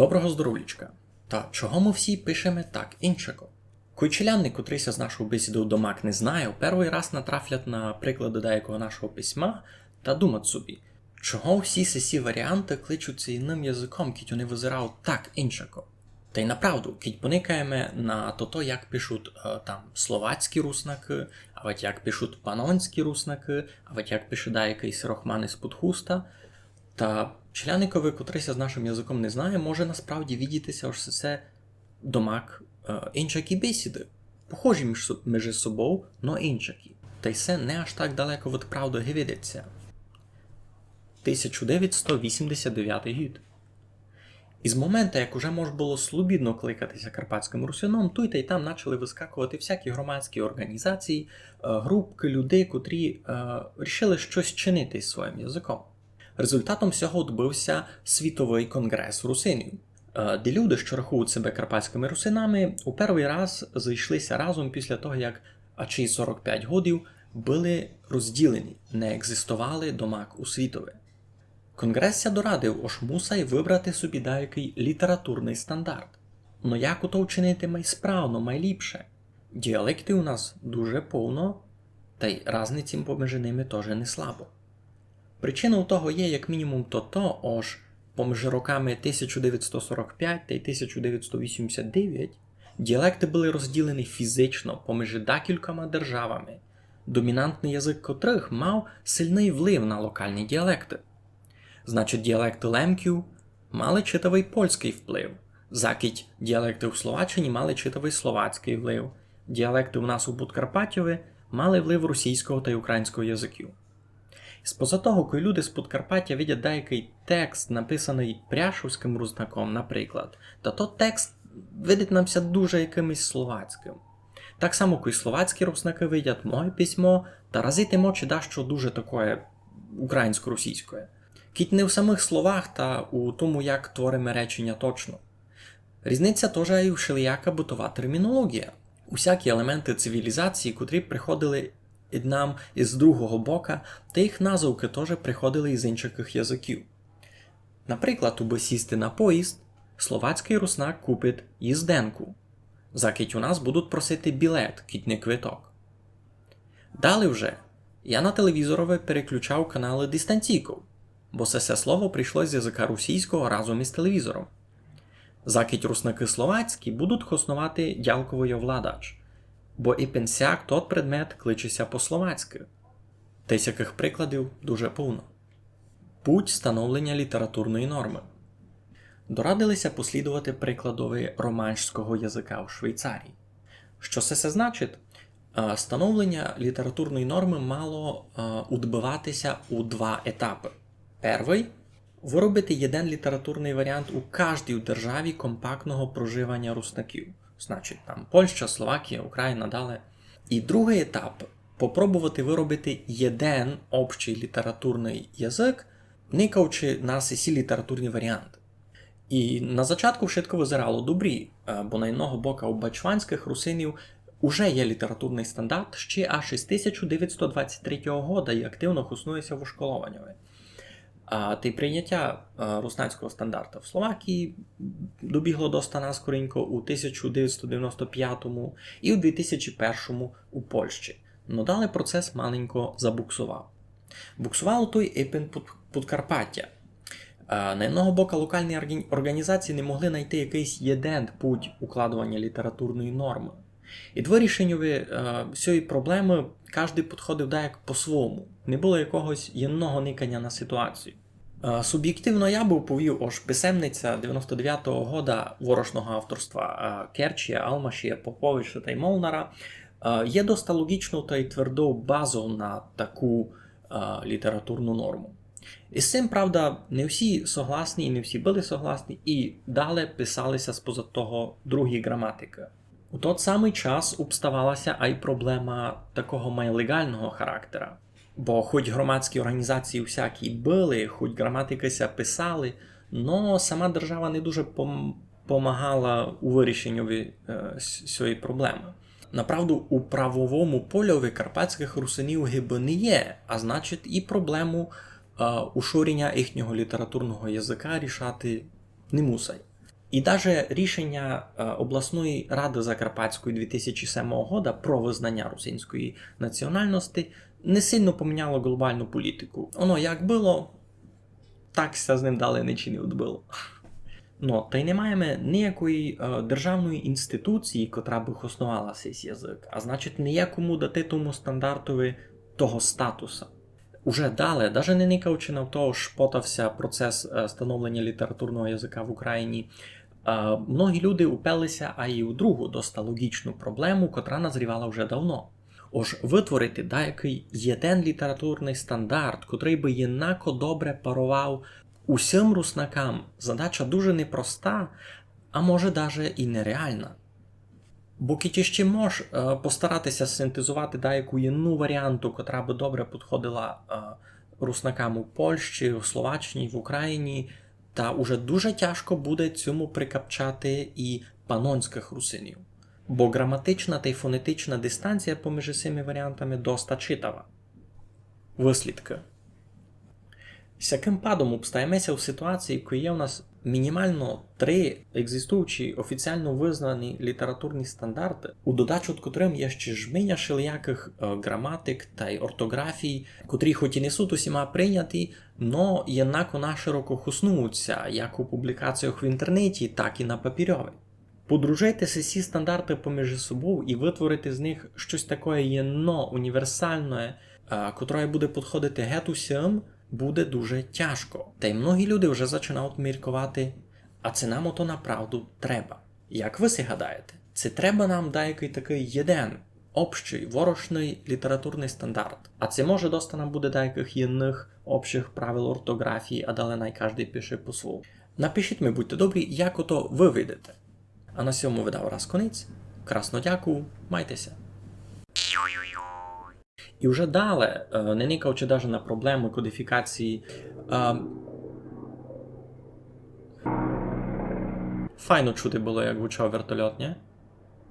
Доброго здоров'ячка. Та чого ми всі пишемо так іншако? Куйчелянник, котрийся з нашого бесіду домак не знає, у перший раз натрафлять на приклади деякого нашого письма та думать собі, чого всі сесі варіанти кличуться іним язиком, кіть вони визирають так іншако. Та й направду, кіть поникаємо на то, як пишуть е, там словацькі руснаки, а от як пишуть панонські руснаки, а от як пише деякий сирохман із Подхуста, та Челяникові, котрийся з нашим язиком не знає, може насправді відітися ось це домак е, іншакі бесіди. Похожі між, між собою, но іншакі. Та й це не аж так далеко від правди гивідеться. 1989 рік. І з моменту, як уже можна було слобідно кликатися карпатським русином, тут і там почали вискакувати всякі громадські організації, е, групки людей, котрі е, рішили щось чинити зі своїм язиком. Результатом всього відбувся світовий конгрес русинів, е, де люди, що рахують себе карпатськими русинами, у перший раз зайшлися разом після того, як ачі 45 годів були розділені, не екзистували домак у світове. Конгрес ся дорадив, ож мусай вибрати собі деякий літературний стандарт. Но як ото вчинити май справно, май? Діалекти у нас дуже повно, та й разниці поміж ними теж не слабо. Причиною того є, як мінімум, то то, ож поміж роками 1945 та й 1989 діалекти були розділені фізично поміж декількома державами, домінантний язик котрих мав сильний вплив на локальні діалекти. Значить, діалекти лемків мали читавий польський вплив, закить діалекти в Словаччині мали читавий словацький вплив, діалекти у нас у Подкарпаттєві мали вплив російського та й українського язиків. Споза того, коли люди з Подкарпаття видять деякий текст, написаний пряшовським рузнаком, наприклад, то то текст видить намся дуже якимось словацьким. Так само, коли словацькі руснаки видять моє письмо, та разити чи дещо дуже таке українсько-російське. Кіть не в самих словах та у тому, як творимо речення точно. Різниця теж і в шеліяка бутова термінологія. Усякі елементи цивілізації, котрі приходили і нам із другого бока, та їх назовки теж приходили із інших язиків. Наприклад, уби сісти на поїзд, словацький руснак купить їзденку, закить у нас будуть просити білет, кіть не квиток. Далі вже я на телевізорове переключав канали дистанційков, бо це все слово прийшло з язика російського разом із телевізором. Закить руснаки словацькі будуть хоснувати дялковою владач, бо і пенсяк тот предмет кличеться по-словацьки. Й яких прикладів дуже повно. Путь становлення літературної норми. Дорадилися послідувати прикладові романського язика в Швейцарії. Що це значить? Становлення літературної норми мало відбиватися у два етапи. Перший виробити один літературний варіант у кожній державі компактного проживання руснаків. Значить, там Польща, Словакія, Україна далі. І другий етап попробувати виробити один общий літературний язик, никаючи на всі літературні варіанти. І на зачатку швидко визирало добрі, е, бо на одного бока у бачванських русинів уже є літературний стандарт ще аж із 1923 року і активно хуснується в ушколованні. А й прийняття руснацького стандарту в Словакії добігло до стана скоренько у 1995 і у 2001 у Польщі. Но далі процес маленько забуксував. Буксувало той Епен Подкарпаття. На одного боку, локальні організації не могли знайти якийсь єден путь укладування літературної норми. І е, цієї проблеми кожен підходив деяк по-своєму. Не було якогось єдного никання на ситуацію. Е, Суб'єктивно я був повів ож писемниця 99-го года ворошного авторства е, Керчія, Алмашія, Поповича та й Молнара е, є доста логічну та й тверду базу на таку літературну норму. І з цим, правда, не всі согласні і не всі були согласні, і далі писалися споза того другі граматики. У той самий час обставалася а й проблема такого майлегального характера. Бо хоч громадські організації всякі були, хоч граматикися писали, но сама держава не дуже пом- помагала у вирішенні е, цієї проблеми. Направду, у правовому польові карпатських русинів гиби не є, а значить, і проблему е, ушорення їхнього літературного язика рішати не мусить. І навіть рішення е, обласної ради Закарпатської 2007 года про визнання русинської національності не сильно поміняло глобальну політику. Воно як було, так ся з ним далі нічого не відбило. Ну, та й не маємо ніякої е, державної інституції, котра би основала цей язик, а значить, ніякому дати тому стандартові того статуса. Уже далі, навіть не никаючи на того, шпотався процес е, становлення літературного язика в Україні, е, многі люди упелися, а і у другу доста логічну проблему, котра назрівала вже давно. Ож витворити деякий єдин літературний стандарт, котрий би єнако добре парував усім руснакам, задача дуже непроста, а може даже і нереальна. Бо кіті ще мож е, постаратися синтезувати деяку єдну варіанту, котра би добре підходила е, руснакам у Польщі, у Словаччині, в Україні, та уже дуже тяжко буде цьому прикапчати і панонських русинів. Бо граматична та й фонетична дистанція поміж цими варіантами доста читава. Вислідки. Сяким падом обстаємося в ситуації, коли є у нас мінімально три екзистуючі офіційно визнані літературні стандарти, у додачу до котрим є ще жменя шеляких е, граматик та й ортографій, котрі хоч і не суть усіма прийняті, но єднако нашироко хуснуються як у публікаціях в інтернеті, так і на папірьові. Подружити ці стандарти поміж собою і витворити з них щось таке єно універсальне, е, котре буде підходити геть усім, буде дуже тяжко. Та й многі люди вже починають міркувати, а це нам ото направду треба. Як ви си гадаєте, це треба нам деякий такий єдин, общий, ворошний літературний стандарт. А це може доста нам буде деяких єдних общих правил ортографії, а далі най кожний пише по свому. Напишіть ми, будьте добрі, як ото ви видите. А на цьому видав раз конець. Красно дякую, майтеся. І вже далі, е, не никаючи навіть на проблему кодифікації. е, Файно чути було, як гучав вертольот, ні?